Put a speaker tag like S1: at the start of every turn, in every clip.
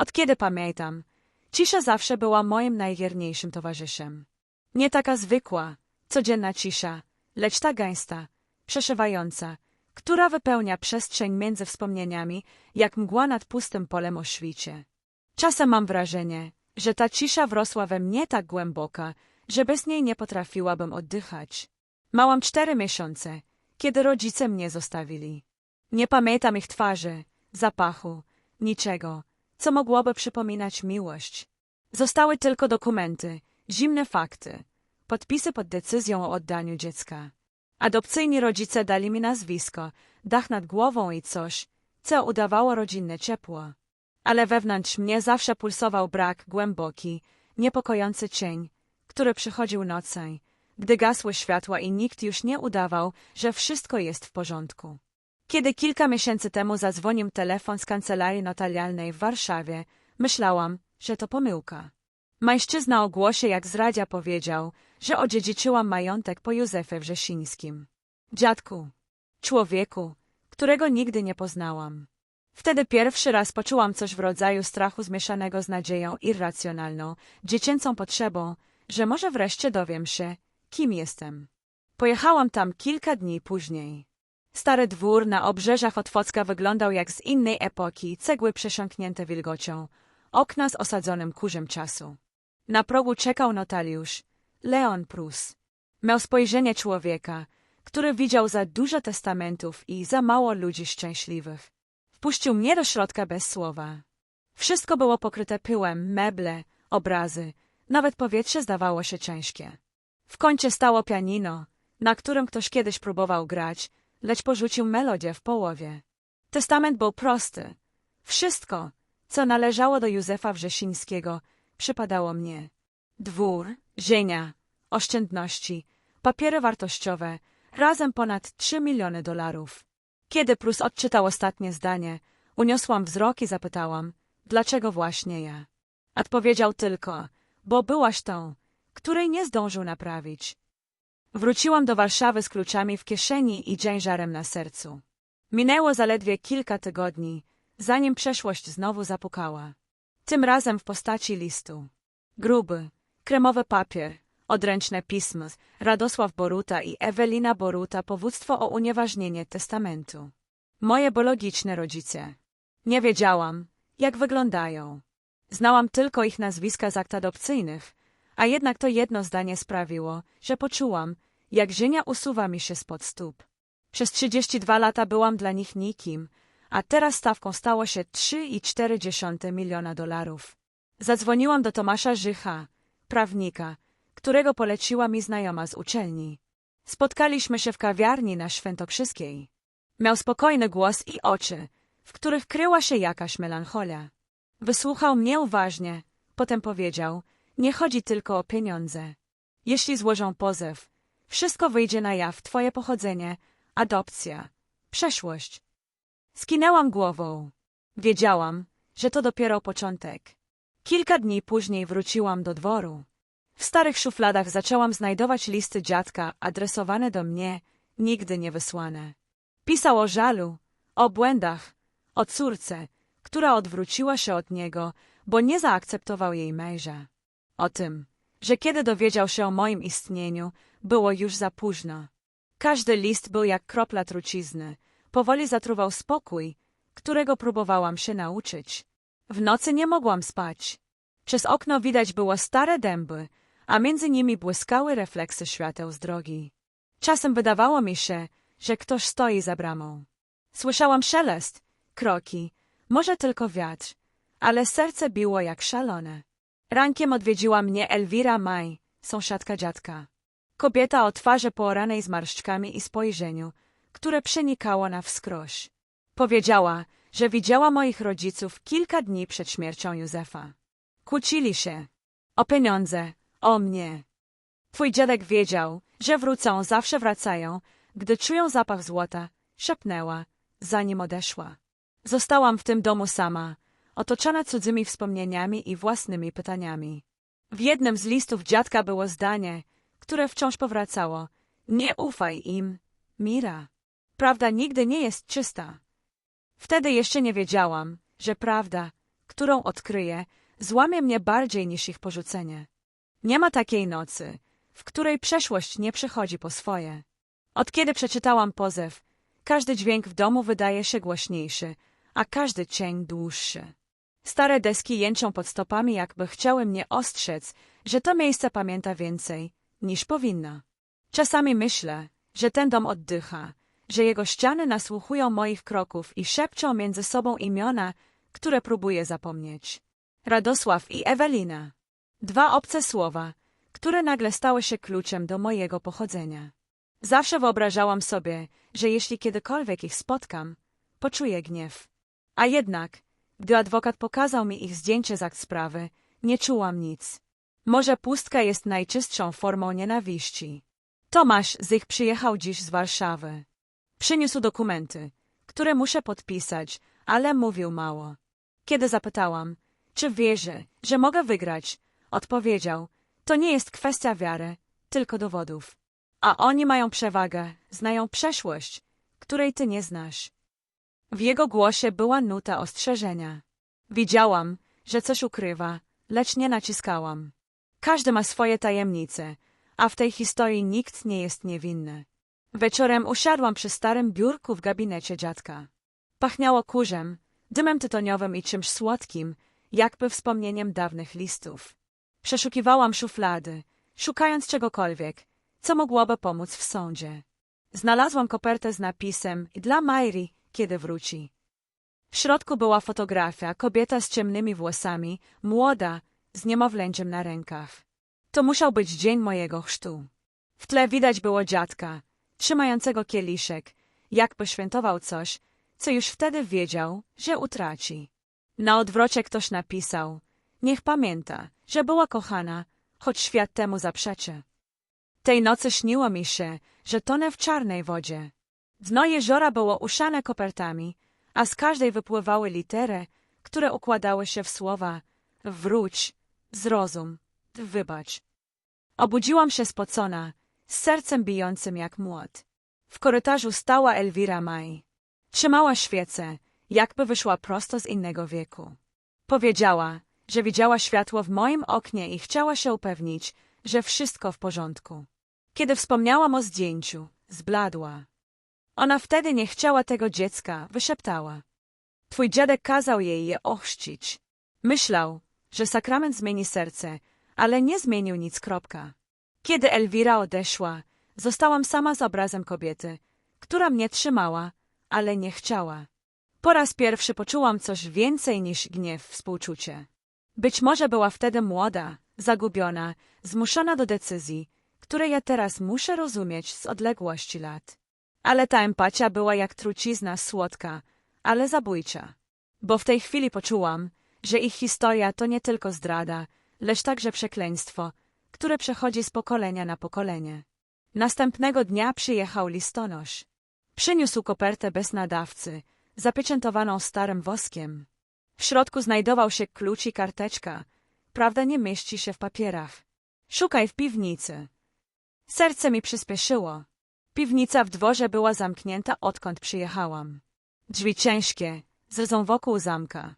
S1: Od kiedy pamiętam, cisza zawsze była moim najwierniejszym towarzyszem. Nie taka zwykła, codzienna cisza, lecz ta gęsta, przeszywająca, która wypełnia przestrzeń między wspomnieniami, jak mgła nad pustym polem o świcie. Czasem mam wrażenie, że ta cisza wrosła we mnie tak głęboka, że bez niej nie potrafiłabym oddychać. Małam cztery miesiące, kiedy rodzice mnie zostawili. Nie pamiętam ich twarzy, zapachu, niczego, co mogłoby przypominać miłość. Zostały tylko dokumenty, zimne fakty, podpisy pod decyzją o oddaniu dziecka. Adopcyjni rodzice dali mi nazwisko, dach nad głową i coś, co udawało rodzinne ciepło. Ale wewnątrz mnie zawsze pulsował brak głęboki, niepokojący cień, który przychodził nocą, gdy gasły światła i nikt już nie udawał, że wszystko jest w porządku. Kiedy kilka miesięcy temu zadzwonił telefon z kancelarii notarialnej w Warszawie, myślałam, że to pomyłka. Mężczyzna o głosie jak z powiedział, że odziedziczyłam majątek po Józefie Wrzesińskim. Dziadku, człowieku, którego nigdy nie poznałam. Wtedy pierwszy raz poczułam coś w rodzaju strachu zmieszanego z nadzieją irracjonalną, dziecięcą potrzebą, że może wreszcie dowiem się, kim jestem. Pojechałam tam kilka dni później. Stary dwór na obrzeżach Otwocka wyglądał jak z innej epoki, cegły przesiąknięte wilgocią, okna z osadzonym kurzem czasu. Na progu czekał notariusz, Leon Prus. Miał spojrzenie człowieka, który widział za dużo testamentów i za mało ludzi szczęśliwych. Wpuścił mnie do środka bez słowa. Wszystko było pokryte pyłem, meble, obrazy, nawet powietrze zdawało się ciężkie. W kącie stało pianino, na którym ktoś kiedyś próbował grać, lecz porzucił melodię w połowie. Testament był prosty. Wszystko, co należało do Józefa Wrzesińskiego, przypadało mnie. Dwór, zienia, oszczędności, papiery wartościowe, razem ponad trzy miliony dolarów. Kiedy Prus odczytał ostatnie zdanie, uniosłam wzrok i zapytałam, dlaczego właśnie ja? Odpowiedział tylko, bo byłaś tą, której nie zdążył naprawić. Wróciłam do Warszawy z kluczami w kieszeni i ciężarem na sercu. Minęło zaledwie kilka tygodni, zanim przeszłość znowu zapukała. Tym razem w postaci listu. Gruby, kremowy papier, odręczne pismo, Radosław Boruta i Ewelina Boruta powództwo o unieważnienie testamentu. Moje biologiczne rodzice. Nie wiedziałam, jak wyglądają. Znałam tylko ich nazwiska z akt adopcyjnych, a jednak to jedno zdanie sprawiło, że poczułam, jak zienia usuwa mi się spod stóp. Przez 32 lata byłam dla nich nikim, a teraz stawką stało się 3,4 miliona dolarów. Zadzwoniłam do Tomasza Życha, prawnika, którego poleciła mi znajoma z uczelni. Spotkaliśmy się w kawiarni na Świętokrzyskiej. Miał spokojny głos i oczy, w których kryła się jakaś melancholia. Wysłuchał mnie uważnie, potem powiedział, nie chodzi tylko o pieniądze. Jeśli złożą pozew, wszystko wyjdzie na jaw, twoje pochodzenie, adopcja, przeszłość. Skinęłam głową. Wiedziałam, że to dopiero początek. Kilka dni później wróciłam do dworu. W starych szufladach zaczęłam znajdować listy dziadka adresowane do mnie, nigdy nie wysłane. Pisał o żalu, o błędach, o córce, która odwróciła się od niego, bo nie zaakceptował jej męża. O tym, że kiedy dowiedział się o moim istnieniu, było już za późno. Każdy list był jak kropla trucizny. Powoli zatruwał spokój, którego próbowałam się nauczyć. W nocy nie mogłam spać. Przez okno widać było stare dęby, a między nimi błyskały refleksy świateł z drogi. Czasem wydawało mi się, że ktoś stoi za bramą. Słyszałam szelest, kroki, może tylko wiatr, ale serce biło jak szalone. Rankiem odwiedziła mnie Elwira Maj, sąsiadka dziadka. Kobieta o twarzy poranej zmarszczkami i spojrzeniu, które przenikało na wskroś. Powiedziała, że widziała moich rodziców kilka dni przed śmiercią Józefa. Kłócili się. O pieniądze, o mnie. Twój dziadek wiedział, że wrócą, zawsze wracają, gdy czują zapach złota, szepnęła, zanim odeszła. Zostałam w tym domu sama, otoczona cudzymi wspomnieniami i własnymi pytaniami. W jednym z listów dziadka było zdanie, które wciąż powracało. Nie ufaj im, Mira. Prawda nigdy nie jest czysta. Wtedy jeszcze nie wiedziałam, że prawda, którą odkryję, złamie mnie bardziej niż ich porzucenie. Nie ma takiej nocy, w której przeszłość nie przychodzi po swoje. Od kiedy przeczytałam pozew, każdy dźwięk w domu wydaje się głośniejszy, a każdy cień dłuższy. Stare deski jęczą pod stopami, jakby chciały mnie ostrzec, że to miejsce pamięta więcej, niż powinno. Czasami myślę, że ten dom oddycha, że jego ściany nasłuchują moich kroków i szepczą między sobą imiona, które próbuję zapomnieć. Radosław i Ewelina. Dwa obce słowa, które nagle stały się kluczem do mojego pochodzenia. Zawsze wyobrażałam sobie, że jeśli kiedykolwiek ich spotkam, poczuję gniew. A jednak, gdy adwokat pokazał mi ich zdjęcie z akt sprawy, nie czułam nic. Może pustka jest najczystszą formą nienawiści. Tomasz z ich przyjechał dziś z Warszawy. Przyniósł dokumenty, które muszę podpisać, ale mówił mało. Kiedy zapytałam, czy wierzy, że mogę wygrać, odpowiedział, to nie jest kwestia wiary, tylko dowodów. A oni mają przewagę, znają przeszłość, której ty nie znasz. W jego głosie była nuta ostrzeżenia. Widziałam, że coś ukrywa, lecz nie naciskałam. Każdy ma swoje tajemnice, a w tej historii nikt nie jest niewinny. Wieczorem usiadłam przy starym biurku w gabinecie dziadka. Pachniało kurzem, dymem tytoniowym i czymś słodkim, jakby wspomnieniem dawnych listów. Przeszukiwałam szuflady, szukając czegokolwiek, co mogłoby pomóc w sądzie. Znalazłam kopertę z napisem dla Mairi, kiedy wróci. W środku była fotografia, kobieta z ciemnymi włosami, młoda, z niemowlęciem na rękach. To musiał być dzień mojego chrztu. W tle widać było dziadka, trzymającego kieliszek, jakby świętował coś, co już wtedy wiedział, że utraci. Na odwrocie ktoś napisał, niech pamięta, że była kochana, choć świat temu zaprzeczy. Tej nocy śniło mi się, że tonę w czarnej wodzie. Dno jeziora było uszane kopertami, a z każdej wypływały litery, które układały się w słowa wróć, zrozum, wybacz. Obudziłam się spocona, z sercem bijącym jak młot. W korytarzu stała Elwira Maj. Trzymała świecę, jakby wyszła prosto z innego wieku. Powiedziała, że widziała światło w moim oknie i chciała się upewnić, że wszystko w porządku. Kiedy wspomniałam o zdjęciu, zbladła. Ona wtedy nie chciała tego dziecka, wyszeptała. Twój dziadek kazał jej je ochrzcić. Myślał, że sakrament zmieni serce, ale nie zmienił nic kropka. Kiedy Elwira odeszła, zostałam sama z obrazem kobiety, która mnie trzymała, ale nie chciała. Po raz pierwszy poczułam coś więcej niż gniew, współczucie. Być może była wtedy młoda, zagubiona, zmuszona do decyzji, które ja teraz muszę rozumieć z odległości lat. Ale ta empatia była jak trucizna słodka, ale zabójcza. Bo w tej chwili poczułam, że ich historia to nie tylko zdrada, lecz także przekleństwo, które przechodzi z pokolenia na pokolenie. Następnego dnia przyjechał listonosz. Przyniósł kopertę bez nadawcy, zapieczętowaną starym woskiem. W środku znajdował się klucz i karteczka. Prawda nie mieści się w papierach. Szukaj w piwnicy. Serce mi przyspieszyło. Piwnica w dworze była zamknięta, odkąd przyjechałam. Drzwi ciężkie, zrezą wokół zamka.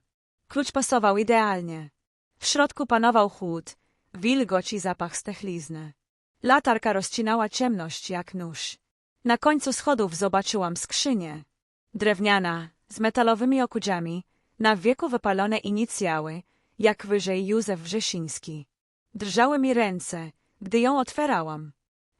S1: Klucz pasował idealnie. W środku panował chłód, wilgoć i zapach stechlizny. Latarka rozcinała ciemność jak nóż. Na końcu schodów zobaczyłam skrzynię. Drewniana, z metalowymi okudziami, na wieku wypalone inicjały, jak wyżej Józef Wrzesiński. Drżały mi ręce, gdy ją otwierałam.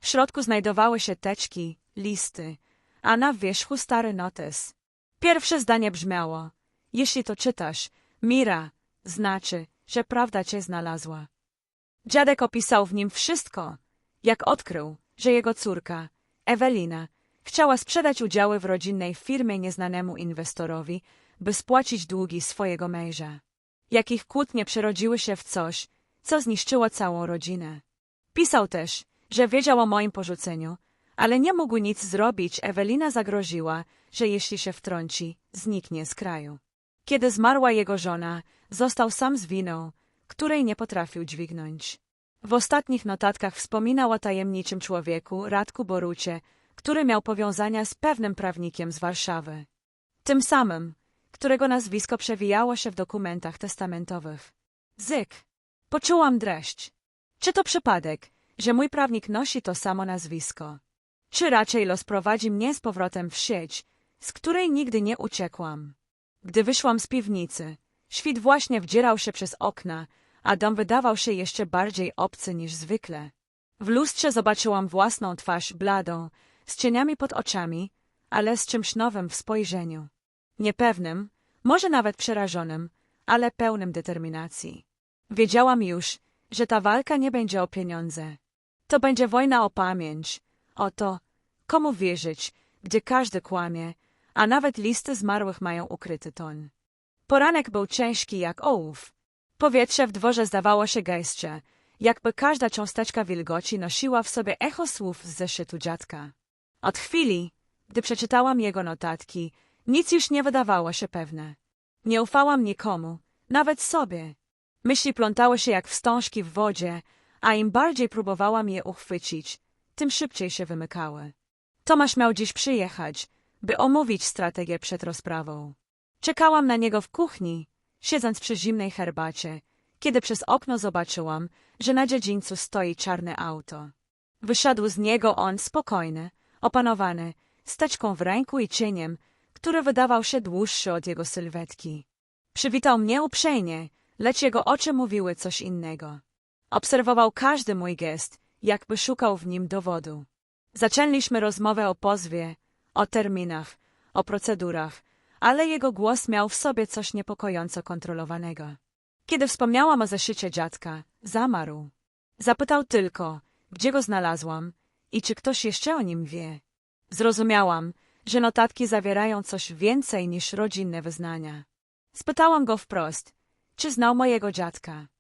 S1: W środku znajdowały się teczki, listy, a na wierzchu stary notes. Pierwsze zdanie brzmiało, jeśli to czytasz, Mira, znaczy, że prawda cię znalazła. Dziadek opisał w nim wszystko, jak odkrył, że jego córka, Ewelina, chciała sprzedać udziały w rodzinnej firmie nieznanemu inwestorowi, by spłacić długi swojego męża. Jak ich kłótnie przerodziły się w coś, co zniszczyło całą rodzinę. Pisał też, że wiedział o moim porzuceniu, ale nie mógł nic zrobić. Ewelina zagroziła, że jeśli się wtrąci, zniknie z kraju. Kiedy zmarła jego żona, został sam z winą, której nie potrafił dźwignąć. W ostatnich notatkach wspominał o tajemniczym człowieku, Radku Borucie, który miał powiązania z pewnym prawnikiem z Warszawy. Tym samym, którego nazwisko przewijało się w dokumentach testamentowych. Zyk. Poczułam dreszcz. Czy to przypadek, że mój prawnik nosi to samo nazwisko? Czy raczej los prowadzi mnie z powrotem w sieć, z której nigdy nie uciekłam? Gdy wyszłam z piwnicy, świt właśnie wdzierał się przez okna, a dom wydawał się jeszcze bardziej obcy niż zwykle. W lustrze zobaczyłam własną twarz bladą, z cieniami pod oczami, ale z czymś nowym w spojrzeniu. Niepewnym, może nawet przerażonym, ale pełnym determinacji. Wiedziałam już, że ta walka nie będzie o pieniądze. To będzie wojna o pamięć, o to, komu wierzyć, gdzie każdy kłamie, a nawet listy zmarłych mają ukryty ton. Poranek był ciężki jak ołów. Powietrze w dworze zdawało się gęstsze, jakby każda cząsteczka wilgoci nosiła w sobie echo słów z zeszytu dziadka. Od chwili, gdy przeczytałam jego notatki, nic już nie wydawało się pewne. Nie ufałam nikomu, nawet sobie. Myśli plątały się jak wstążki w wodzie, a im bardziej próbowałam je uchwycić, tym szybciej się wymykały. Tomasz miał dziś przyjechać, by omówić strategię przed rozprawą. Czekałam na niego w kuchni, siedząc przy zimnej herbacie, kiedy przez okno zobaczyłam, że na dziedzińcu stoi czarne auto. Wyszedł z niego on spokojny, opanowany, z teczką w ręku i cieniem, który wydawał się dłuższy od jego sylwetki. Przywitał mnie uprzejmie, lecz jego oczy mówiły coś innego. Obserwował każdy mój gest, jakby szukał w nim dowodu. Zaczęliśmy rozmowę o pozwie, o terminach, o procedurach, ale jego głos miał w sobie coś niepokojąco kontrolowanego. Kiedy wspomniałam o zeszycie dziadka, zamarł. Zapytał tylko, gdzie go znalazłam i czy ktoś jeszcze o nim wie. Zrozumiałam, że notatki zawierają coś więcej niż rodzinne wyznania. Spytałam go wprost, czy znał mojego dziadka.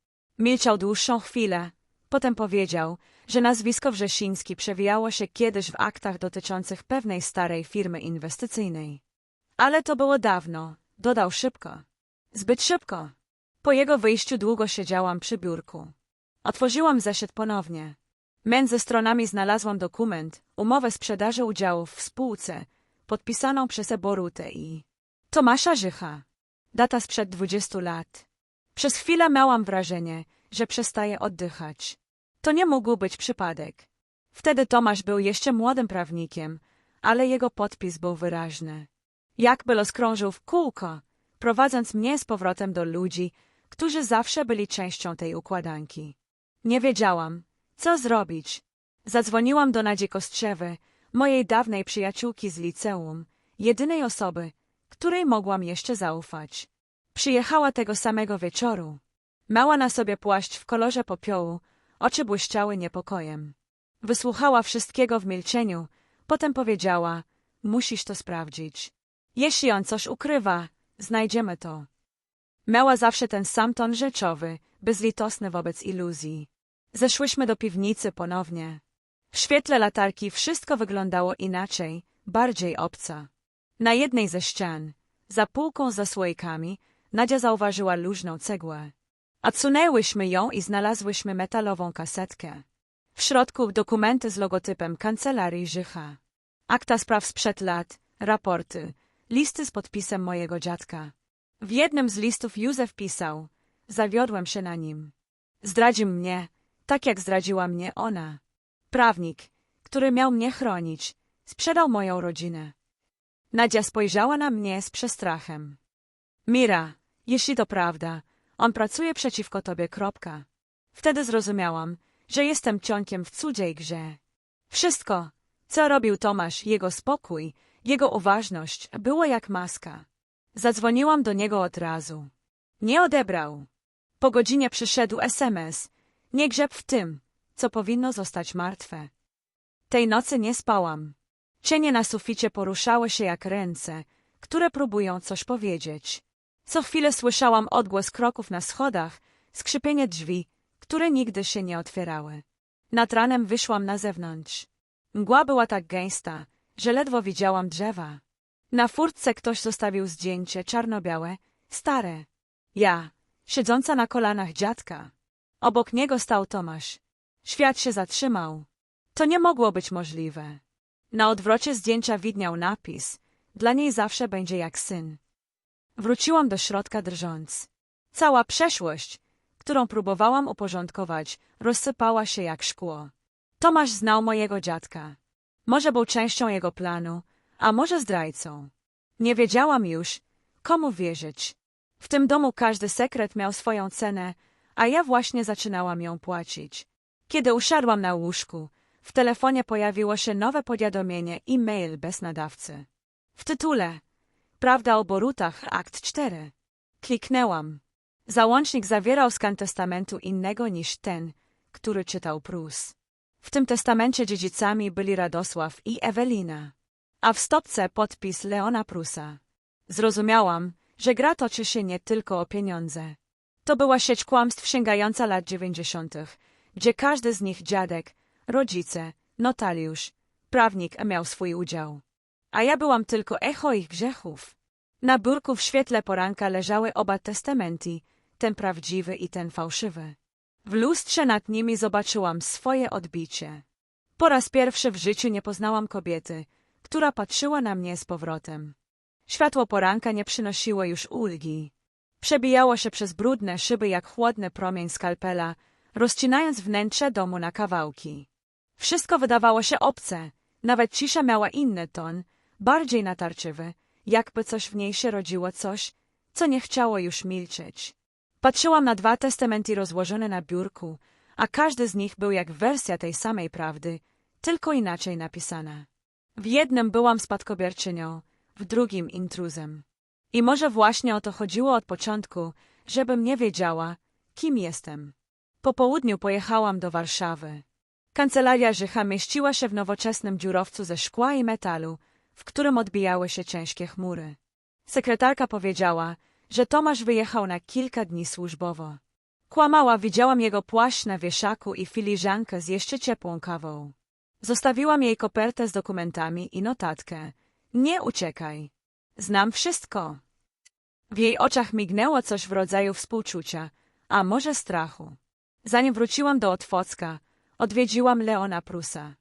S1: Milczał dłuższą chwilę, potem powiedział, że nazwisko Wrzesiński przewijało się kiedyś w aktach dotyczących pewnej starej firmy inwestycyjnej. Ale to było dawno, dodał szybko. Zbyt szybko. Po jego wyjściu długo siedziałam przy biurku. Otworzyłam zeszyt ponownie. Między stronami znalazłam dokument, umowę sprzedaży udziałów w spółce, podpisaną przez Eborutę i Tomasza Życha. Data sprzed dwudziestu lat. Przez chwilę miałam wrażenie, że przestaje oddychać. To nie mógł być przypadek. Wtedy Tomasz był jeszcze młodym prawnikiem, ale jego podpis był wyraźny. Jakby los krążył w kółko, prowadząc mnie z powrotem do ludzi, którzy zawsze byli częścią tej układanki. Nie wiedziałam, co zrobić. Zadzwoniłam do Nadzi Kostrzewy, mojej dawnej przyjaciółki z liceum, jedynej osoby, której mogłam jeszcze zaufać. Przyjechała tego samego wieczoru. Miała na sobie płaszcz w kolorze popiołu, oczy błyszczały niepokojem. Wysłuchała wszystkiego w milczeniu, potem powiedziała, musisz to sprawdzić. Jeśli on coś ukrywa, znajdziemy to. Miała zawsze ten sam ton rzeczowy, bezlitosny wobec iluzji. Zeszłyśmy do piwnicy ponownie. W świetle latarki wszystko wyglądało inaczej, bardziej obca. Na jednej ze ścian, za półką z zasłojkami, Nadia zauważyła luźną cegłę. Odsunęłyśmy ją i znalazłyśmy metalową kasetkę. W środku dokumenty z logotypem kancelarii Życha. Akta spraw sprzed lat, raporty, listy z podpisem mojego dziadka. W jednym z listów Józef pisał, zawiodłem się na nim. Zdradził mnie, tak jak zdradziła mnie ona. Prawnik, który miał mnie chronić, sprzedał moją rodzinę. Nadia spojrzała na mnie z przestrachem. Mira, jeśli to prawda, on pracuje przeciwko tobie, kropka. Wtedy zrozumiałam, że jestem cionkiem w cudziej grze. Wszystko, co robił Tomasz, jego spokój, jego uważność, było jak maska. Zadzwoniłam do niego od razu. Nie odebrał. Po godzinie przyszedł SMS. Nie grzeb w tym, co powinno zostać martwe. Tej nocy nie spałam. Cienie na suficie poruszały się jak ręce, które próbują coś powiedzieć. Co chwilę słyszałam odgłos kroków na schodach, skrzypienie drzwi, które nigdy się nie otwierały. Nad ranem wyszłam na zewnątrz. Mgła była tak gęsta, że ledwo widziałam drzewa. Na furtce ktoś zostawił zdjęcie czarno-białe, stare. Ja, siedząca na kolanach dziadka. Obok niego stał Tomasz. Świat się zatrzymał. To nie mogło być możliwe. Na odwrocie zdjęcia widniał napis. Dla niej zawsze będzie jak syn. Wróciłam do środka drżąc. Cała przeszłość, którą próbowałam uporządkować, rozsypała się jak szkło. Tomasz znał mojego dziadka. Może był częścią jego planu, a może zdrajcą. Nie wiedziałam już, komu wierzyć. W tym domu każdy sekret miał swoją cenę, a ja właśnie zaczynałam ją płacić. Kiedy usiadłam na łóżku, w telefonie pojawiło się nowe powiadomienie e-mail bez nadawcy. W tytule Prawda o Borutach, akt 4. Kliknęłam. Załącznik zawierał skan testamentu innego niż ten, który czytał Prus. W tym testamencie dziedzicami byli Radosław i Ewelina, a w stopce podpis Leona Prusa. Zrozumiałam, że gra toczy się nie tylko o pieniądze. To była sieć kłamstw sięgająca lat dziewięćdziesiątych, gdzie każdy z nich dziadek, rodzice, notariusz, prawnik miał swój udział. A ja byłam tylko echo ich grzechów. Na biurku w świetle poranka leżały oba testamenty, ten prawdziwy i ten fałszywy. W lustrze nad nimi zobaczyłam swoje odbicie. Po raz pierwszy w życiu nie poznałam kobiety, która patrzyła na mnie z powrotem. Światło poranka nie przynosiło już ulgi. Przebijało się przez brudne szyby jak chłodny promień skalpela, rozcinając wnętrze domu na kawałki. Wszystko wydawało się obce, nawet cisza miała inny ton, bardziej natarczywy, jakby coś w niej się rodziło coś, co nie chciało już milczeć. Patrzyłam na dwa testamenty rozłożone na biurku, a każdy z nich był jak wersja tej samej prawdy, tylko inaczej napisana. W jednym byłam spadkobierczynią, w drugim intruzem. I może właśnie o to chodziło od początku, żebym nie wiedziała, kim jestem. Po południu pojechałam do Warszawy. Kancelaria Życha mieściła się w nowoczesnym dziurowcu ze szkła i metalu, w którym odbijały się ciężkie chmury. Sekretarka powiedziała, że Tomasz wyjechał na kilka dni służbowo. Kłamała, widziałam jego płaszcz na wieszaku i filiżankę z jeszcze ciepłą kawą. Zostawiłam jej kopertę z dokumentami i notatkę. Nie uciekaj. Znam wszystko. W jej oczach mignęło coś w rodzaju współczucia, a może strachu. Zanim wróciłam do Otwocka, odwiedziłam Leona Prusa.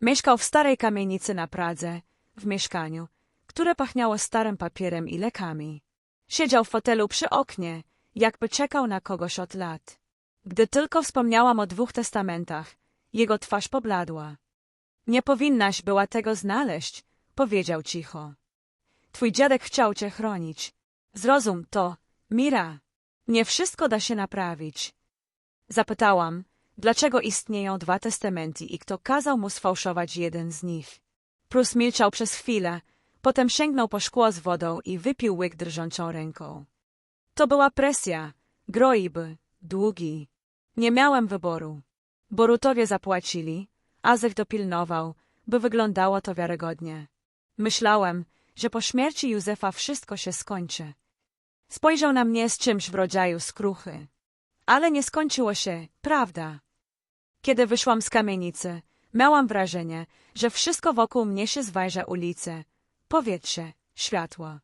S1: Mieszkał w starej kamienicy na Pradze, w mieszkaniu, które pachniało starym papierem i lekami. Siedział w fotelu przy oknie, jakby czekał na kogoś od lat. Gdy tylko wspomniałam o dwóch testamentach, jego twarz pobladła. Nie powinnaś była tego znaleźć, powiedział cicho. Twój dziadek chciał cię chronić. Zrozum to, Mira. Nie wszystko da się naprawić. Zapytałam, dlaczego istnieją dwa testamenty i kto kazał mu sfałszować jeden z nich. Prus milczał przez chwilę, potem sięgnął po szkło z wodą i wypił łyk drżącą ręką. To była presja, groiby, długi. Nie miałem wyboru. Borutowie zapłacili, Azek dopilnował, by wyglądało to wiarygodnie. Myślałem, że po śmierci Józefa wszystko się skończy. Spojrzał na mnie z czymś w rodzaju skruchy. Ale nie skończyło się, prawda? Kiedy wyszłam z kamienicy, miałam wrażenie, że wszystko wokół mnie się zwajża ulice, powietrze, światło.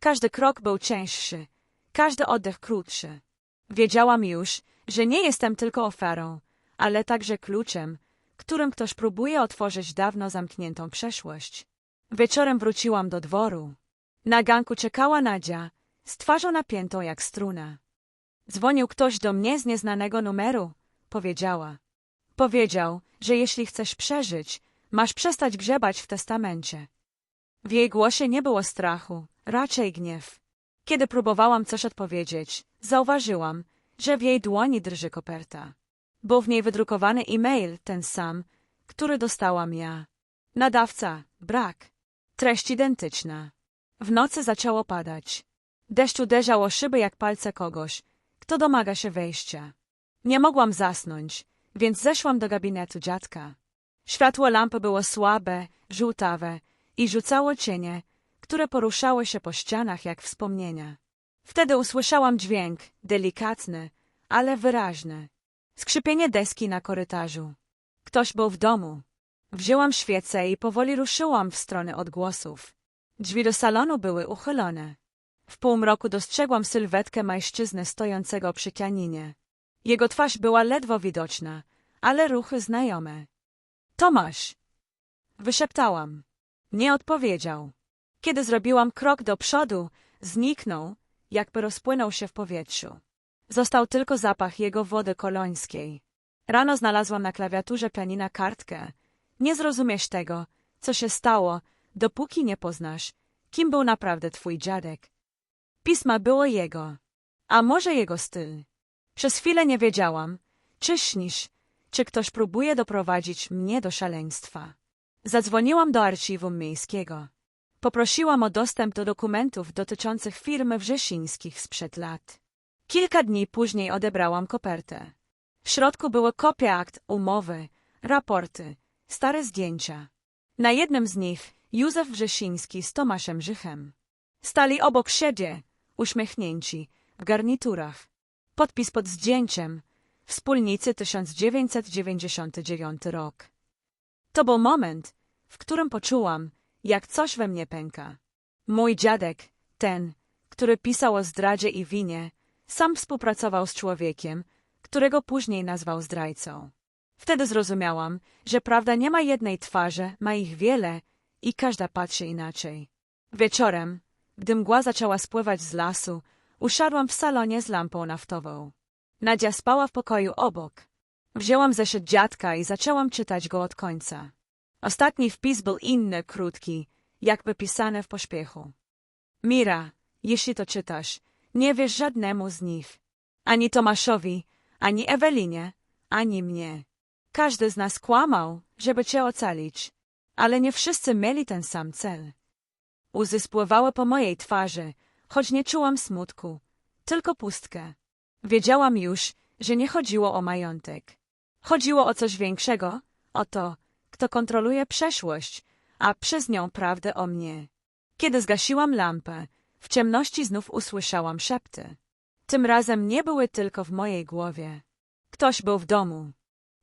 S1: Każdy krok był cięższy, każdy oddech krótszy. Wiedziałam już, że nie jestem tylko ofiarą, ale także kluczem, którym ktoś próbuje otworzyć dawno zamkniętą przeszłość. Wieczorem wróciłam do dworu. Na ganku czekała Nadzia, z twarzą napiętą jak struna. Dzwonił ktoś do mnie z nieznanego numeru, powiedziała. Powiedział, że jeśli chcesz przeżyć, masz przestać grzebać w testamencie. W jej głosie nie było strachu, raczej gniew. Kiedy próbowałam coś odpowiedzieć, zauważyłam, że w jej dłoni drży koperta. Był w niej wydrukowany e-mail, ten sam, który dostałam ja. Nadawca, brak. Treść identyczna. W nocy zaczęło padać. Deszcz uderzał o szyby jak palce kogoś, kto domaga się wejścia. Nie mogłam zasnąć, więc zeszłam do gabinetu dziadka. Światło lampy było słabe, żółtawe i rzucało cienie, które poruszały się po ścianach jak wspomnienia. Wtedy usłyszałam dźwięk, delikatny, ale wyraźny. Skrzypienie deski na korytarzu. Ktoś był w domu. Wzięłam świecę i powoli ruszyłam w stronę odgłosów. Drzwi do salonu były uchylone. W półmroku dostrzegłam sylwetkę mężczyzny stojącego przy pianinie. Jego twarz była ledwo widoczna, ale ruchy znajome. Tomasz! Wyszeptałam. Nie odpowiedział. Kiedy zrobiłam krok do przodu, zniknął, jakby rozpłynął się w powietrzu. Został tylko zapach jego wody kolońskiej. Rano znalazłam na klawiaturze pianina kartkę. Nie zrozumiesz tego, co się stało, dopóki nie poznasz, kim był naprawdę twój dziadek. Pisma było jego, a może jego styl. Przez chwilę nie wiedziałam, czy śnisz, czy ktoś próbuje doprowadzić mnie do szaleństwa. Zadzwoniłam do archiwum miejskiego. Poprosiłam o dostęp do dokumentów dotyczących firmy Wrzesińskich sprzed lat. Kilka dni później odebrałam kopertę. W środku były kopie akt, umowy, raporty, stare zdjęcia. Na jednym z nich Józef Wrzesiński z Tomaszem Żychem. Stali obok siebie, uśmiechnięci, w garniturach. Podpis pod zdjęciem. Wspólnicy 1999 rok. To był moment, w którym poczułam, jak coś we mnie pęka. Mój dziadek, ten, który pisał o zdradzie i winie, sam współpracował z człowiekiem, którego później nazwał zdrajcą. Wtedy zrozumiałam, że prawda nie ma jednej twarzy, ma ich wiele i każda patrzy inaczej. Wieczorem, gdy mgła zaczęła spływać z lasu, usiadłam w salonie z lampą naftową. Nadia spała w pokoju obok. Wzięłam zeszyt dziadka i zaczęłam czytać go od końca. Ostatni wpis był inny, krótki, jakby pisany w pośpiechu. Mira, jeśli to czytasz, nie wiesz żadnemu z nich. Ani Tomaszowi, ani Ewelinie, ani mnie. Każdy z nas kłamał, żeby cię ocalić, ale nie wszyscy mieli ten sam cel. Łzy spływały po mojej twarzy, choć nie czułam smutku, tylko pustkę. Wiedziałam już, że nie chodziło o majątek. Chodziło o coś większego, o to, kto kontroluje przeszłość, a przez nią prawdę o mnie. Kiedy zgasiłam lampę, w ciemności znów usłyszałam szepty. Tym razem nie były tylko w mojej głowie. Ktoś był w domu.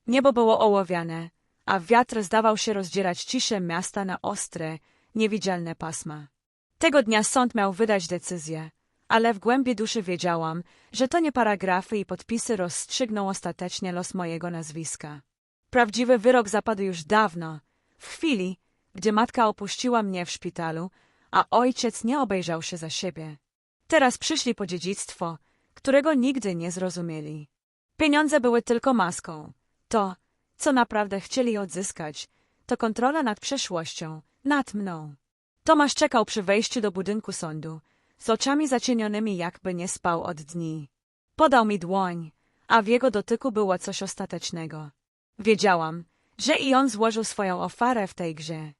S1: Niebo było ołowiane, a wiatr zdawał się rozdzierać ciszę miasta na ostre, niewidzialne pasma. Tego dnia sąd miał wydać decyzję, ale w głębi duszy wiedziałam, że to nie paragrafy i podpisy rozstrzygną ostatecznie los mojego nazwiska. Prawdziwy wyrok zapadł już dawno, w chwili, gdy matka opuściła mnie w szpitalu, a ojciec nie obejrzał się za siebie. Teraz przyszli po dziedzictwo, którego nigdy nie zrozumieli. Pieniądze były tylko maską. To, co naprawdę chcieli odzyskać, to kontrola nad przeszłością, nad mną. Tomasz czekał przy wejściu do budynku sądu, z oczami zacienionymi jakby nie spał od dni. Podał mi dłoń, a w jego dotyku było coś ostatecznego. Wiedziałam, że i on złożył swoją oferę w tej grze.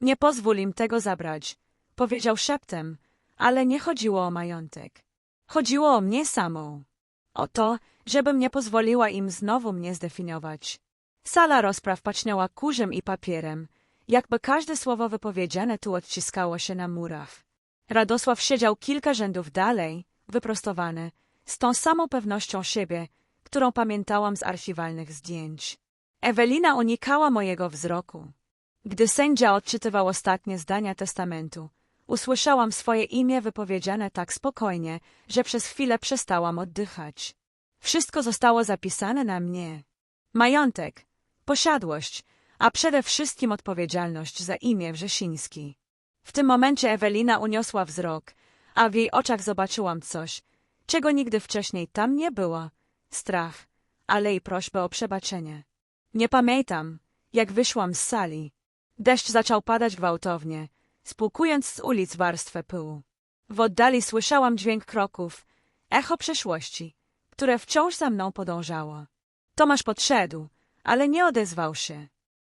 S1: Nie pozwól im tego zabrać, powiedział szeptem, ale nie chodziło o majątek. Chodziło o mnie samą. O to, żebym nie pozwoliła im znowu mnie zdefiniować. Sala rozpraw paćniała kurzem i papierem, jakby każde słowo wypowiedziane tu odciskało się na murach. Radosław siedział kilka rzędów dalej, wyprostowany, z tą samą pewnością siebie, którą pamiętałam z archiwalnych zdjęć. Ewelina unikała mojego wzroku. Gdy sędzia odczytywał ostatnie zdania testamentu, usłyszałam swoje imię wypowiedziane tak spokojnie, że przez chwilę przestałam oddychać. Wszystko zostało zapisane na mnie. Majątek, posiadłość, a przede wszystkim odpowiedzialność za imię Wrzesiński. W tym momencie Ewelina uniosła wzrok, a w jej oczach zobaczyłam coś, czego nigdy wcześniej tam nie było. Strach, ale i prośbę o przebaczenie. Nie pamiętam, jak wyszłam z sali. Deszcz zaczął padać gwałtownie, spłukując z ulic warstwę pyłu. W oddali słyszałam dźwięk kroków, echo przeszłości, które wciąż za mną podążało. Tomasz podszedł, ale nie odezwał się.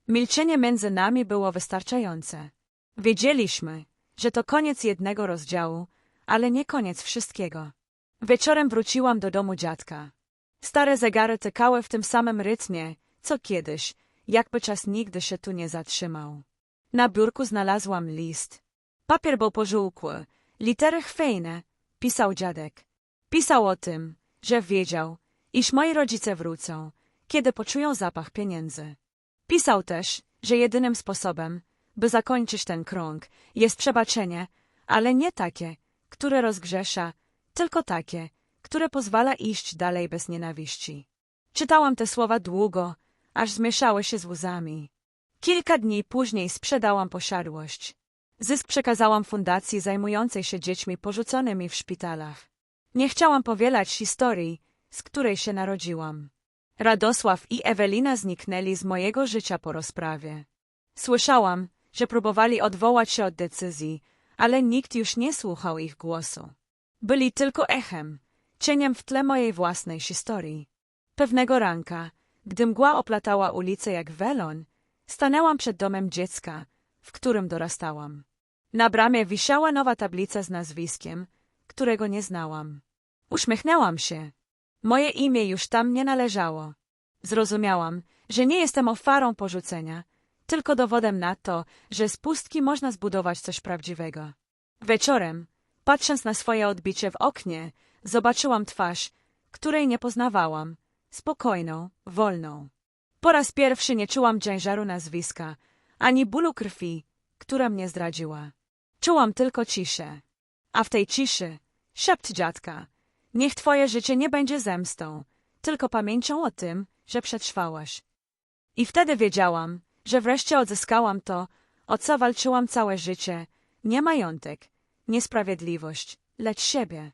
S1: Milczenie między nami było wystarczające. Wiedzieliśmy, że to koniec jednego rozdziału, ale nie koniec wszystkiego. Wieczorem wróciłam do domu dziadka. Stare zegary tykały w tym samym rytmie, co kiedyś, jakby czas nigdy się tu nie zatrzymał. Na biurku znalazłam list. Papier był pożółkły, litery chwiejne, pisał dziadek. Pisał o tym, że wiedział, iż moi rodzice wrócą, kiedy poczują zapach pieniędzy. Pisał też, że jedynym sposobem, by zakończyć ten krąg, jest przebaczenie, ale nie takie, które rozgrzesza, tylko takie, które pozwala iść dalej bez nienawiści. Czytałam te słowa długo, aż zmieszały się z łzami. Kilka dni później sprzedałam posiadłość. Zysk przekazałam fundacji zajmującej się dziećmi porzuconymi w szpitalach. Nie chciałam powielać historii, z której się narodziłam. Radosław i Ewelina zniknęli z mojego życia po rozprawie. Słyszałam, że próbowali odwołać się od decyzji, ale nikt już nie słuchał ich głosu. Byli tylko echem, cieniem w tle mojej własnej historii. Pewnego ranka, gdy mgła oplatała ulicę jak welon, stanęłam przed domem dziecka, w którym dorastałam. Na bramie wisiała nowa tablica z nazwiskiem, którego nie znałam. Uśmiechnęłam się. Moje imię już tam nie należało. Zrozumiałam, że nie jestem ofarą porzucenia, tylko dowodem na to, że z pustki można zbudować coś prawdziwego. Wieczorem, patrząc na swoje odbicie w oknie, zobaczyłam twarz, której nie poznawałam, spokojną, wolną. Po raz pierwszy nie czułam ciężaru nazwiska, ani bólu krwi, która mnie zdradziła. Czułam tylko ciszę. A w tej ciszy szept dziadka. Niech twoje życie nie będzie zemstą, tylko pamięcią o tym, że przetrwałaś. I wtedy wiedziałam, że wreszcie odzyskałam to, o co walczyłam całe życie, nie majątek, nie sprawiedliwość, lecz siebie.